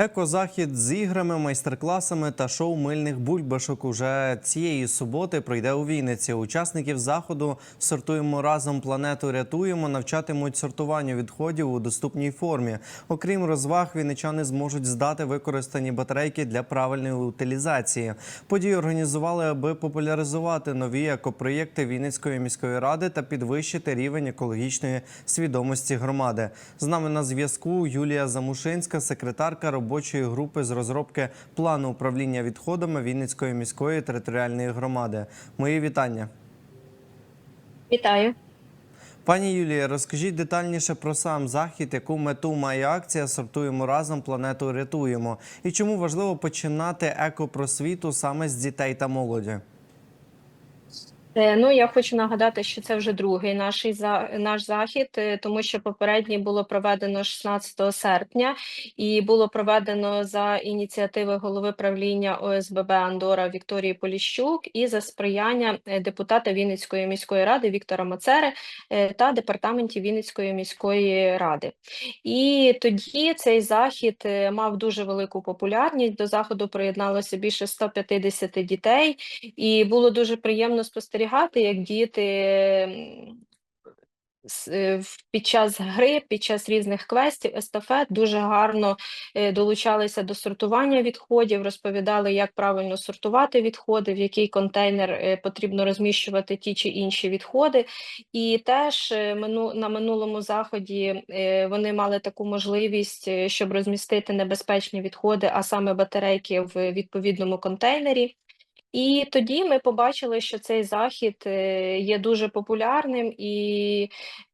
Екозахід з іграми, майстер-класами та шоу мильних бульбашок уже цієї суботи пройде у Вінниці. Учасників заходу сортуємо разом планету рятуємо, навчатимуть сортуванню відходів у доступній формі. Окрім розваг, вінничани зможуть здати використані батарейки для правильної утилізації. Подію організували, аби популяризувати нові екопроєкти Вінницької міської ради та підвищити рівень екологічної свідомості громади. З нами на зв'язку Юлія Замушинська, секретарка робочої групи з розробки плану управління відходами Вінницької міської територіальної громади. Мої вітання. Вітаю. Пані Юлія, розкажіть детальніше про сам захід, яку мету має акція Сортуємо разом, планету рятуємо. І чому важливо починати екопросвіту саме з дітей та молоді? Е, Ну, я хочу нагадати, що це вже другий наш, наш захід, е, тому що попередній було проведено 16 серпня і було проведено за ініціативи голови правління ОСББ Андора Вікторії Поліщук і за сприяння е, депутата Вінницької міської ради Віктора Мацери та департаментів Вінницької міської ради. І тоді цей захід мав дуже велику популярність. До заходу приєдналося більше 150 дітей, і було дуже приємно спостерігати, як діти е, під час гри, під час різних квестів, естафет дуже гарно е, долучалися до сортування відходів, розповідали, як правильно сортувати відходи, в який контейнер е, потрібно розміщувати ті чи інші відходи. І теж на минулому заході вони мали таку можливість, щоб розмістити небезпечні відходи, а саме батарейки в відповідному контейнері. І тоді ми побачили, що цей захід е, є дуже популярним, і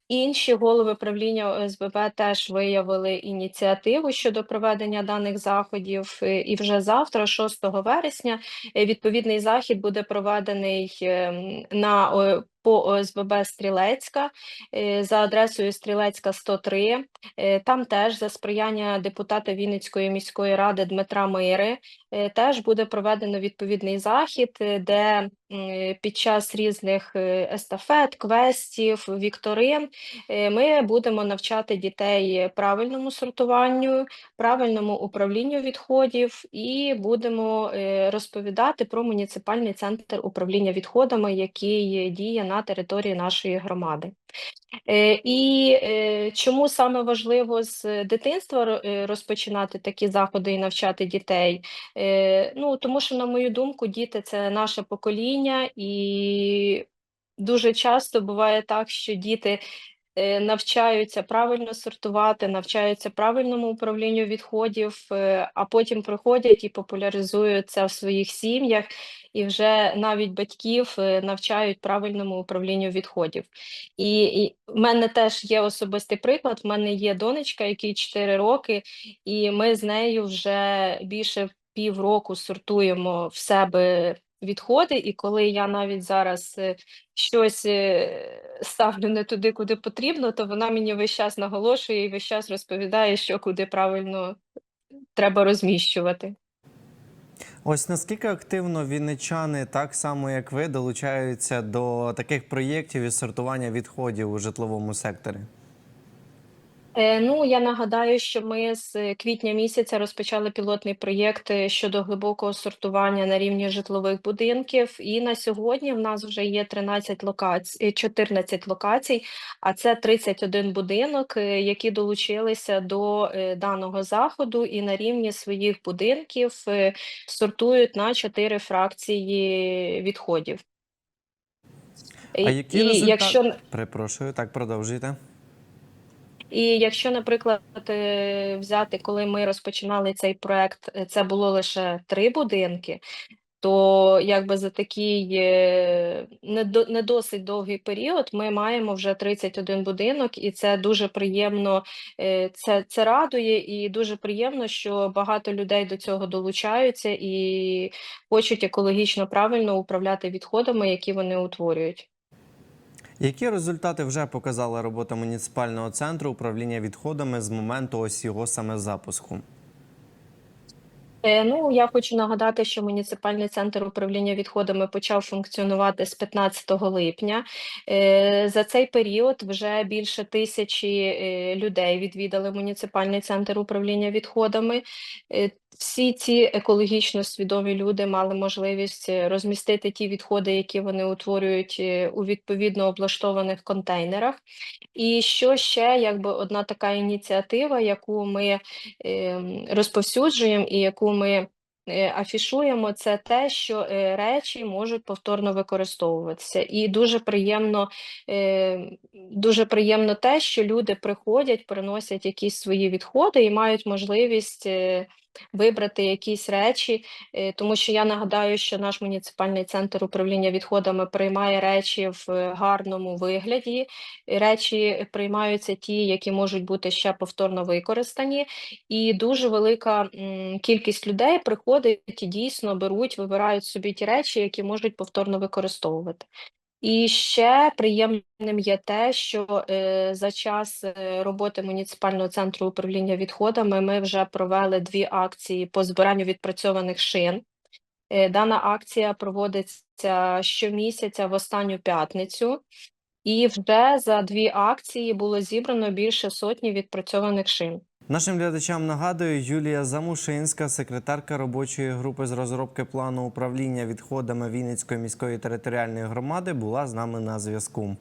інші голови правління ОСББ теж виявили ініціативу щодо проведення даних заходів. Е, І вже завтра, 6 вересня, е, відповідний захід буде проведений ем, на по ОСББ Стрілецька е, за адресою Стрілецька 103. Е, Там теж за сприяння депутата Вінницької міської ради Дмитра Мири е, теж буде проведено відповідний захід, де під час різних естафет, квестів, вікторин ми будемо навчати дітей правильному сортуванню, правильному управлінню відходів і будемо розповідати про муніципальний центр управління відходами, який діє на території нашої громади. Е, І е, чому саме важливо з дитинства е, розпочинати такі заходи і навчати дітей? Ну, тому що, на мою думку, діти це наше покоління, і дуже часто буває так, що діти навчаються правильно сортувати, навчаються правильному управлінню відходів, е, а потім приходять і популяризують це в своїх сім'ях, і вже навіть батьків е, навчають правильному управлінню відходів. І, і в мене теж є особистий приклад. В мене є донечка, якій 4 роки, і ми з нею вже більше півроку сортуємо в себе відходи. І коли я навіть зараз е, щось е, ставлю не туди, куди потрібно, то вона мені весь час наголошує і весь час розповідає, що куди правильно треба розміщувати. Ось наскільки активно вінничани, так само як ви, долучаються до таких проєктів із сортування відходів у житловому секторі? Е, Ну, я нагадаю, що ми з квітня місяця розпочали пілотний проєкт е, щодо глибокого сортування на рівні житлових будинків. І на сьогодні в нас вже є 13 локацій, 14 локацій, а це 31 будинок, е, які долучилися до даного заходу і на рівні своїх будинків сортують на 4 фракції відходів. А які і результати? якщо Перепрошую, так продовжуйте. І якщо, наприклад, е, взяти, коли ми розпочинали цей проект, е, це було лише три будинки, то якби за такий е, не, до- не досить довгий період ми маємо вже 31 будинок, і це дуже приємно, це, це радує, і дуже приємно, що багато людей до цього долучаються і хочуть екологічно правильно управляти відходами, які вони утворюють. Які результати вже показала робота муніципального центру управління відходами з моменту ось його саме запуску? Е, Ну, я хочу нагадати, що муніципальний центр управління відходами почав функціонувати з 15 липня. Е, За цей період вже більше тисячі е, людей відвідали муніципальний центр управління відходами. Всі ці екологічно свідомі люди мали можливість е, розмістити ті відходи, які вони утворюють е, у відповідно облаштованих контейнерах. І що ще, якби одна така ініціатива, яку ми ем, розповсюджуємо і яку ми е, афішуємо, це те, що речі можуть повторно використовуватися. І дуже приємно, дуже приємно те, що люди приходять, приносять якісь свої відходи і мають можливість. Вибрати якісь речі, е, тому що я нагадаю, що наш муніципальний центр управління відходами приймає речі в гарному вигляді. Речі приймаються ті, які можуть бути ще повторно використані, і дуже велика кількість людей приходить і дійсно беруть, вибирають собі ті речі, які можуть повторно використовувати. І ще приємним є те, що е, за час е, роботи муніципального центру управління відходами ми вже провели дві акції по збиранню відпрацьованих шин. Е, Дана акція проводиться щомісяця в останню п'ятницю, і вже за дві акції було зібрано більше сотні відпрацьованих шин. Нашим глядачам нагадую, Юлія Замушинська, секретарка робочої групи з розробки плану управління відходами Вінницької міської територіальної громади, була з нами на зв'язку.